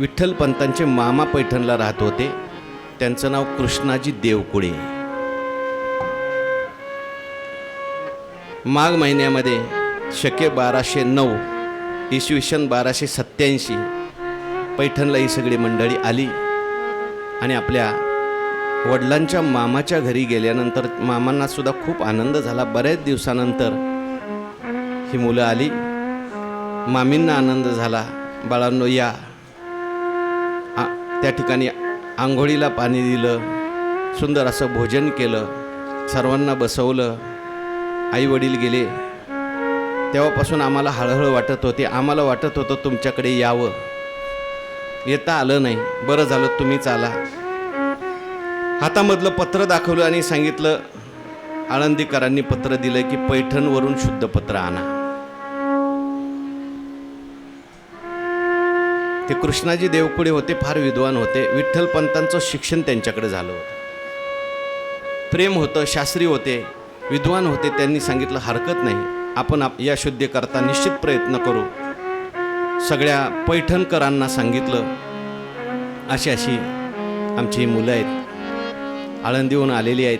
विठ्ठल पंतांचे मामा पैठणला राहत होते. त्यांचं नाव कृष्णाजी देवकुळे. माघ महिन्यामध्ये शके बाराशे नऊ इसवी सन बाराशे सत्याऐंशी पैठणला ही सगळी मंडळी आली. आणि आपल्या वडिलांच्या मामाच्या घरी गेल्यानंतर मामांनासुद्धा खूप आनंद झाला. बऱ्याच दिवसानंतर ही मुलं आली. मामींना आनंद झाला. बाळांनो या त्या ठिकाणी आंघोळीला पाणी दिलं सुंदर असं भोजन केलं सर्वांना बसवलं. आई वडील गेले. तेव्हापासून आम्हाला हळहळ वाटत होते. आम्हाला वाटत होतं तुमच्याकडे यावं. येता आलं नाही. बरं झालं तुम्हीच आला. हातामधलं पत्र दाखवलं आणि सांगितलं आळंदीकरांनी पत्र दिलं की पैठणवरून शुद्ध पत्र आणा. ते कृष्णाजी देवकुडे होते फार विद्वान होते. विठ्ठल पंतांचं शिक्षण त्यांच्याकडे झालं होतं. प्रेम होतं शास्त्री होते विद्वान होते त्यांनी सांगितलं हरकत नाही. आपण आप या शुद्धीकरता निश्चित प्रयत्न करू. सगळ्या पैठणकरांना सांगितलं. अशी अशी आमची ही मुलं आहेत. आळंदीहून आलेली आहेत.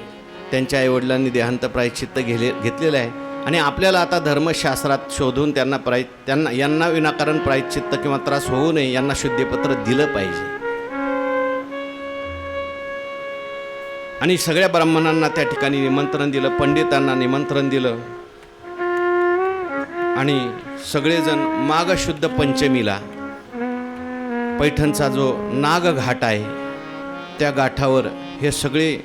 त्यांच्या आईवडिलांनी देहांत प्रायश्चित्त घेले घेतलेलं आहे. आणि आपल्याला आता धर्मशास्त्रात शोधून त्यांना प्राय त्यांना यांना विनाकारण प्रायश्चित्त किंवा त्रास होऊ नये यांना शुद्धीपत्र दिलं पाहिजे. आणि सगळ्या ब्राह्मणांना त्या ठिकाणी निमंत्रण दिलं पंडितांना निमंत्रण दिलं. आणि सगळेजण मागशुद्ध पंचमीला पैठणचा जो नाग घाट आहे त्या गाठावर हे सगळे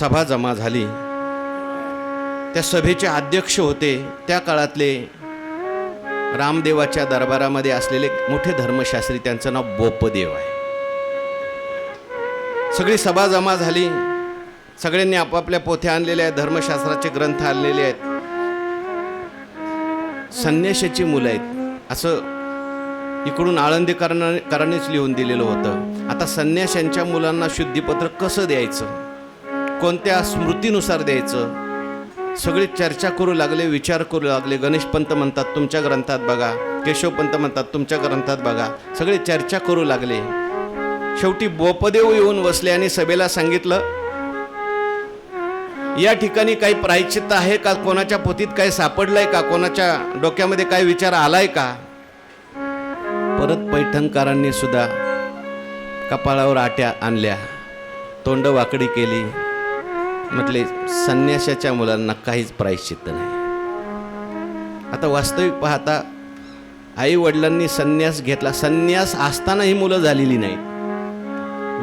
सभा जमा झाली. त्या सभेचे अध्यक्ष होते. त्या काळातले रामदेवाच्या दरबारामध्ये असलेले मोठे धर्मशास्त्री त्यांचं नाव बोपदेव आहे. सगळी सभा जमा झाली. सगळ्यांनी आपापल्या पोथ्या आणलेल्या आहेत धर्मशास्त्राचे ग्रंथ आणलेले आहेत. संन्याशाची मुलं आहेत. असं इकडून आळंदीकरांनीच लिहून दिलेलं होतं. आता संन्याशांच्या मुलांना शुद्धीपत्र कसं द्यायचं? कोणत्या स्मृतीनुसार द्यायचं? सगळे चर्चा करू लागले विचार करू लागले. गणेश पंत म्हणतात तुमच्या ग्रंथात बघा. केशव पंत म्हणतात तुमच्या ग्रंथात बघा. सगळे चर्चा करू लागले. शेवटी बोपदेव येऊन बसले आणि सभेला सांगितलं या ठिकाणी काही प्रायचित्त आहे का? कोणाच्या पोतीत काही सापडलंय का? कोणाच्या डोक्यामध्ये काही विचार आलाय का? परत पैठणकारांनी सुद्धा कपाळावर आट्या आणल्या. तोंड वाकडी केली. म्हटले संन्याशाच्या मुलांना काहीच प्रायश्चित्त नाही. आता वास्तविक पाहता आई वडिलांनी संन्यास घेतला. संन्यास असताना ही मुलं झालेली नाही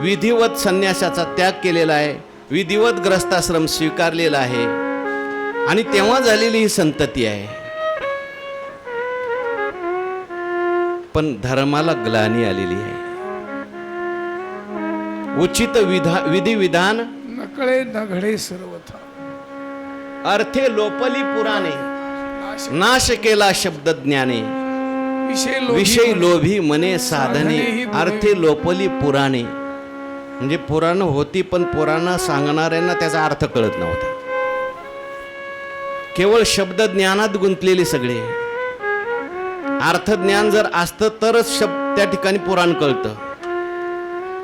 विधिवत संन्यासाचा त्याग केलेला आहे. विधिवत ग्रस्ताश्रम स्वीकारलेला आहे. आणि तेव्हा झालेली ही संतती आहे. पण धर्माला ग्लानी आलेली आहे. उचित विधा विधिविधान नकळे नघडे सर्वथा. अर्थे लोपली पुराणे. नाश केला शब्द ज्ञाने. विषय लोभी मने. साधने. अर्थे लोपली पुराणे. म्हणजे पुराण होती पण पुराण सांगणाऱ्यांना त्याचा अर्थ कळत नव्हता. केवळ शब्द ज्ञानात गुंतलेले सगळे. अर्थज्ञान जर असतं तरच शब्द त्या ठिकाणी पुराण कळतं.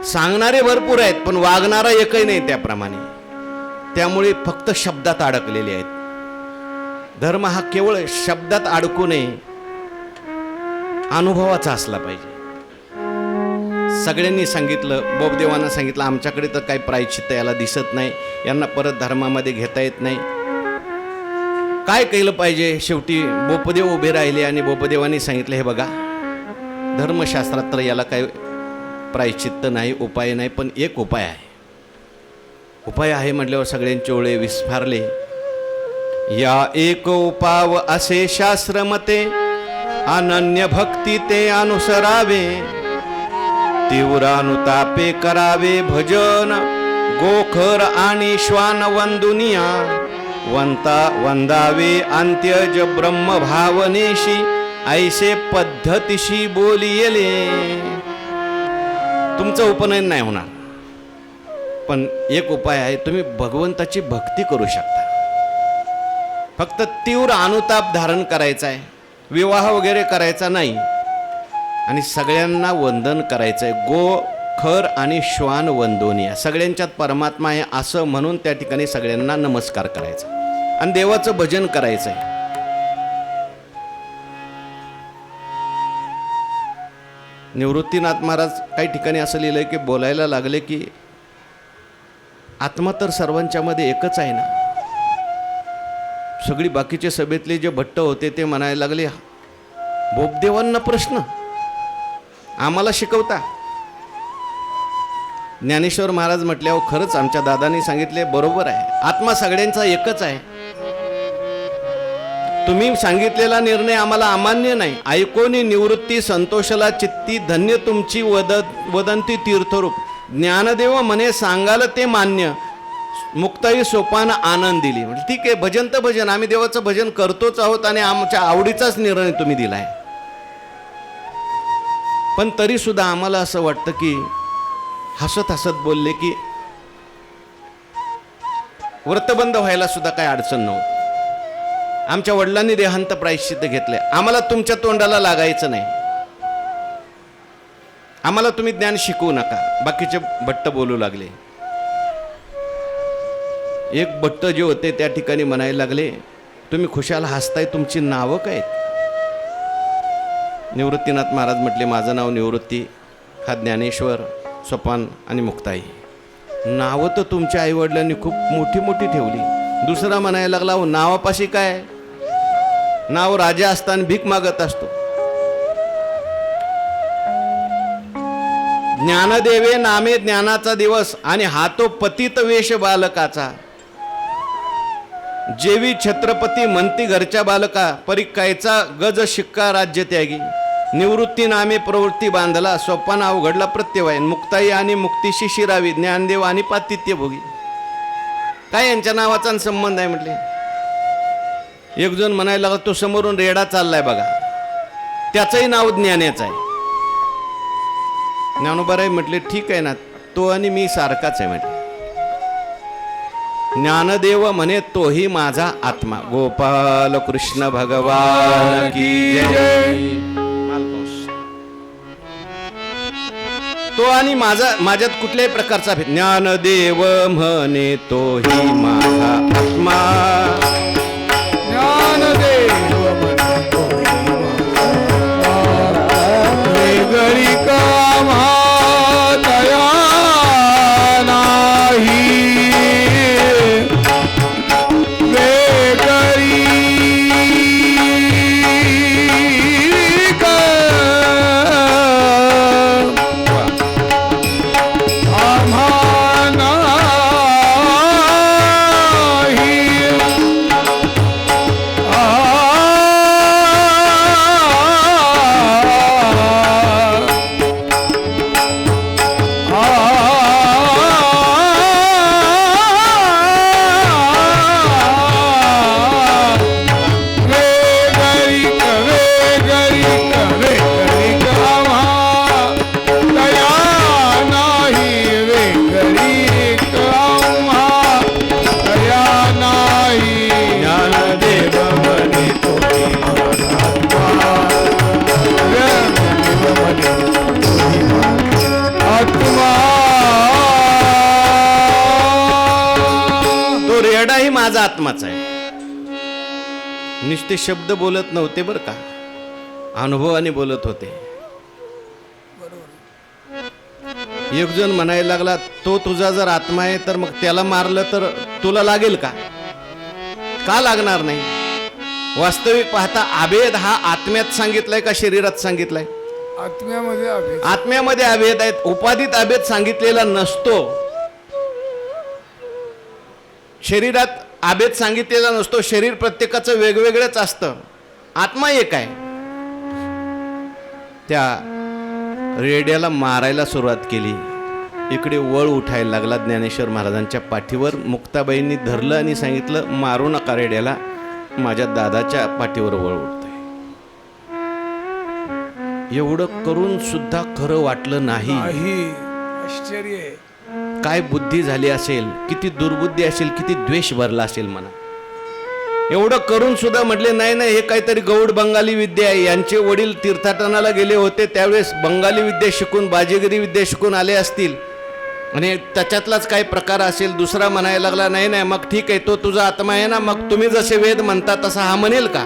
सांगणारे भरपूर आहेत पण वागणारा एकही नाही त्याप्रमाणे. त्यामुळे फक्त शब्दात अडकलेले आहेत. धर्म हा केवळ शब्दात अडकू नये अनुभवाचा असला पाहिजे. सगळ्यांनी सांगितलं बोबदेवांना सांगितलं आमच्याकडे तर काही प्रायश्चित्त याला दिसत नाही यांना परत धर्मामध्ये घेता येत नाही. काय केलं पाहिजे? शेवटी बोपदेव उभे राहिले आणि बोपदेवांनी सांगितलं हे बघा धर्मशास्त्रात तर याला काही प्रायश्चित्त नाही उपाय नाही पण एक उपाय आहे. उपाय आहे म्हटल्यावर सगळ्यांचे ओळे विस्फारले. या एक उपाव असे शास्त्रमते अनन्य भक्ती ते अनुसरावे. तीव्रानुतापे करावे भजन गोखर आणि श्वान वंदुनिया वंता वंदावे अंत्यज ब्रह्म भावनेशी ऐसे पद्धतीशी बोलियले. तुमचं उपनयन नाही होणार. पण एक उपाय आहे तुम्ही भगवंताची भक्ती करू शकता. फक्त तीव्र अनुताप धारण करायचा आहे विवाह वगैरे करायचा नाही आणि सगळ्यांना वंदन करायचं आहे गो खर आणि श्वान वंदोनिया. सगळ्यांच्यात परमात्मा आहे असं म्हणून त्या ठिकाणी सगळ्यांना नमस्कार करायचा. आणि देवाचं भजन करायचं आहे निवृत्तीनाथ महाराज काही ठिकाणी असं लिहिलंय की बोलायला लागले की आत्मा तर सर्वांच्यामध्ये एकच आहे ना. सगळी बाकीचे सभेतले जे भट्ट होते ते म्हणायला लागले बोपदेवांना प्रश्न. आम्हाला शिकवता. ज्ञानेश्वर महाराज म्हटल्यावर खरंच आमच्या दादांनी सांगितले बरोबर आहे. आत्मा सगळ्यांचा एकच आहे. तुम्ही सांगितलेला निर्णय आम्हाला अमान्य नाही. ऐकोनी निवृत्ती संतोषला चित्ती धन्य तुमची वद वदंती तीर्थरूप. ज्ञानदेव म्हणे सांगाल ते मान्य. मुक्ताई सोपान आनंद दिली. म्हणजे ठीक आहे भजन तर भजन. आम्ही देवाचं भजन करतोच आहोत आणि आमच्या आवडीचाच निर्णय तुम्ही दिलाय. पण तरी सुद्धा आम्हाला असं वाटतं की हसत हसत बोलले की व्रतबंद व्हायला सुद्धा काही अडचण नव्हती. आमच्या वडिलांनी देहांत प्रायश्चित्त घेतले. आम्हाला तुमच्या तोंडाला लागायचं नाही. आम्हाला तुम्ही ज्ञान शिकवू नका. बाकीचे भट्ट बोलू लागले. एक भट्ट जे होते त्या ठिकाणी म्हणायला लागले तुम्ही खुशाल हसताय तुमची नावं काय निवृत्तीनाथ महाराज म्हटले माझं नाव निवृत्ती हा ज्ञानेश्वर सोपान आणि मुक्ताई. नावं तर तुमच्या आईवडिलांनी खूप मोठी मोठी ठेवली. दुसरा म्हणायला लागला हो नावापाशी काय? नाव राजा असताना भीक मागत असतो. ज्ञानदेवे नामे ज्ञानाचा दिवस आणि हा तो पतित वेश बालकाचा. जेवी छत्रपती म्हणती घरच्या बालका परिकायचा गज शिक्का राज्य त्यागी. निवृत्ती नामे प्रवृत्ती बांधला स्वप्न अवघडला प्रत्यवायन. मुक्ताई आणि मुक्तीशी शिरावी ज्ञानदेव आणि पातित्य भोगी. काय यांच्या नावाचा संबंध आहे म्हटले? एक जण म्हणायला लागला तो समोरून रेडा चाललाय बघा. त्याचंही नाव ज्ञानेच आहे. ज्ञानोबाराय म्हटले ठीक आहे ना तो आणि मी सारखाच आहे म्हटले. ज्ञानदेव म्हणे तोही माझा आत्मा. गोपाल कृष्ण भगवान की तो आणि माझा माझ्यात कुठल्याही प्रकारचा ज्ञानदेव म्हणे तोही माझा आत्मा. आत्माच आहे. नुसते शब्द बोलत नव्हते बरं का. अनुभवाने बोलत होते. एक जण म्हणायला लागला तो तुझा जर आत्मा आहे तर मग त्याला मारलं तर तुला लागेल का? का लागणार नाही? वास्तविक पाहता अभेद हा आत्म्यात सांगितलाय का शरीरात सांगितलाय? आत्म्यामध्ये आत्म्यामध्ये अभेद आहेत. उपाधीत अभेद सांगितलेला नसतो. शरीरात आबेत सांगितलेला नसतो शरीर प्रत्येकाचं वेगवेगळंच असतं. आत्मा एक आहे. त्या रेड्याला मारायला सुरुवात केली. इकडे वळ उठायला लागला ज्ञानेश्वर महाराजांच्या पाठीवर. मुक्ताबाईंनी धरलं आणि सांगितलं मारू नका रेड्याला माझ्या दादाच्या पाठीवर वळ उठतंय एवढं करून सुद्धा खरं वाटलं नाही. नाही. आश्चर्य आहे. काय बुद्धी झाली असेल किती दुर्बुद्धी असेल किती द्वेष भरला असेल म्हणा एवढं करून सुद्धा म्हटले नाही नाही हे काहीतरी गौड बंगाली विद्या आहे. यांचे वडील तीर्थाटनाला गेले होते त्यावेळेस बंगाली विद्या शिकून बाजीगिरी विद्या शिकून आले असतील. आणि त्याच्यातलाच काही प्रकार असेल दुसरा म्हणायला लागला नाही नाही मग ठीक आहे तो तुझा आत्मा आहे ना मग तुम्ही जसे वेद म्हणता तसा हा म्हणेल का?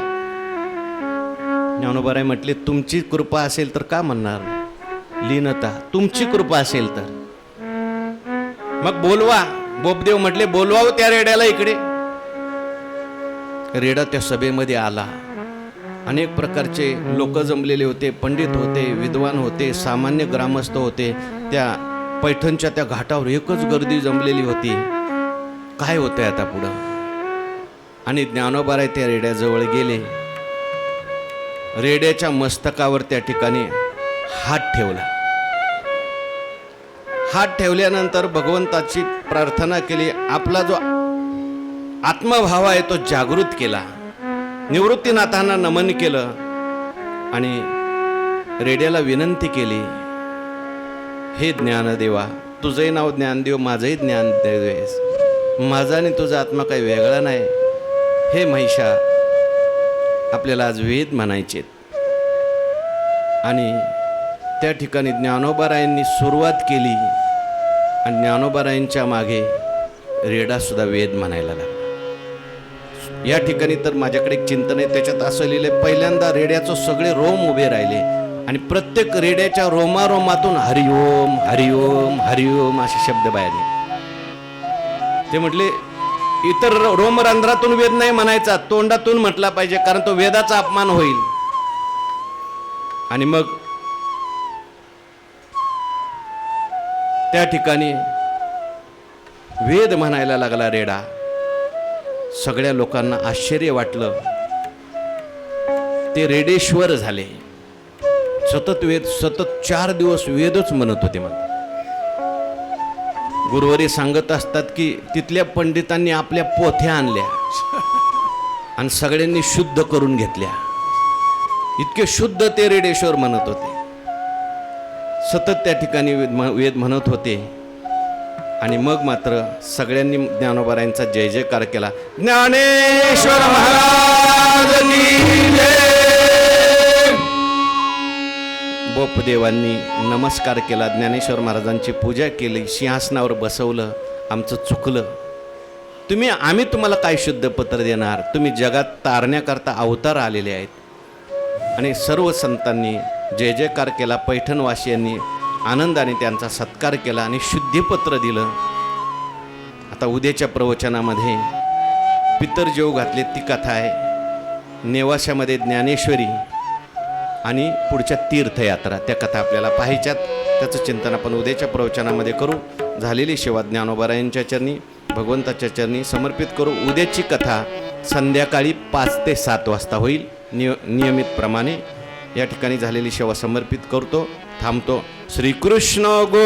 ज्ञानोबाराय म्हटले तुमची कृपा असेल तर का म्हणणार? लीनता तुमची कृपा असेल तर. मग बोलवा. बोपदेव म्हटले बोलवाव त्या रेड्याला इकडे. रेडा त्या सभेमध्ये आला. अनेक प्रकारचे लोक जमलेले होते पंडित होते विद्वान होते सामान्य ग्रामस्थ होते. त्या पैठणच्या त्या घाटावर एकच गर्दी जमलेली होती. काय होतंय आता पुढं? आणि ज्ञानोबाराय त्या रेड्याजवळ गेले. रेड्याच्या मस्तकावर त्या ठिकाणी हात ठेवला. हात ठेवल्यानंतर भगवंताची प्रार्थना केली. आपला जो आत्मभाव आहे तो जागृत केला. निवृत्तीनाथांना नमन केलं आणि रेड्याला विनंती केली हे ज्ञानदेवा तुझंही नाव ज्ञानदेव माझंही ज्ञान देवेस माझा आणि तुझा आत्मा काही वेगळा नाही. हे महिषा आपल्याला आज वेद म्हणायचेत. आणि त्या ठिकाणी ज्ञानोबारायांनी सुरुवात केली. आणि ज्ञानोबारायांच्या मागे रेडासुद्धा वेद म्हणायला लागला. या ठिकाणी तर माझ्याकडे एक चिंतन आहे त्याच्यात असं लिहिलं पहिल्यांदा रेड्याचं सगळे रोम उभे राहिले. आणि प्रत्येक रेड्याच्या रोमारोमातून हरिओम हरिओम हरिओम असे शब्द बाहेर निघाले. ते म्हटले इतर रो- रोमरंध्रातून वेद नाही म्हणायचा तोंडातून म्हटला पाहिजे कारण तो वेदाचा अपमान होईल. आणि मग त्या ठिकाणी वेद म्हणायला लागला रेडा सगळ्या लोकांना आश्चर्य वाटलं. ते रेडेश्वर झाले. सतत वेद सतत चार दिवस वेदच म्हणत होते मग गुरुवारी सांगत असतात की तिथल्या पंडितांनी आपल्या पोथ्या आणल्या आणि सगळ्यांनी शुद्ध करून घेतल्या. इतके शुद्ध ते रेडेश्वर म्हणत होते. सतत त्या ठिकाणी वेद म- वेद म्हणत होते. आणि मग मात्र सगळ्यांनी ज्ञानोबारायांचा जय जयकार केला. ज्ञानेश्वर महाराज बोपदेवांनी नमस्कार केला ज्ञानेश्वर महाराजांची पूजा केली सिंहासनावर बसवलं आमचं चुकलं. तुम्ही आम्ही तुम्हाला काय शुद्ध पत्र देणार? तुम्ही जगात तारण्याकरता अवतार आलेले आहेत. आणि सर्व संतांनी जय जयकार केला पैठणवासियांनी आनंदाने त्यांचा सत्कार केला आणि शुद्धीपत्र दिलं. आता उद्याच्या प्रवचनामध्ये पितर जेव घातले ती कथा आहे. नेवाशामध्ये ज्ञानेश्वरी आणि पुढच्या तीर्थयात्रा त्या कथा आपल्याला पाहायच्यात. त्याचं चिंतन आपण उद्याच्या प्रवचनामध्ये करू. झालेली सेवा ज्ञानोबारायांच्या चरणी भगवंताच्या चरणी समर्पित करू. उद्याची कथा संध्याकाळी पाच ते सात वाजता होईल. निय नियमितप्रमाणे या ठिकाणी झालेली सेवा समर्पित करतो थांबतो. श्रीकृष्ण गो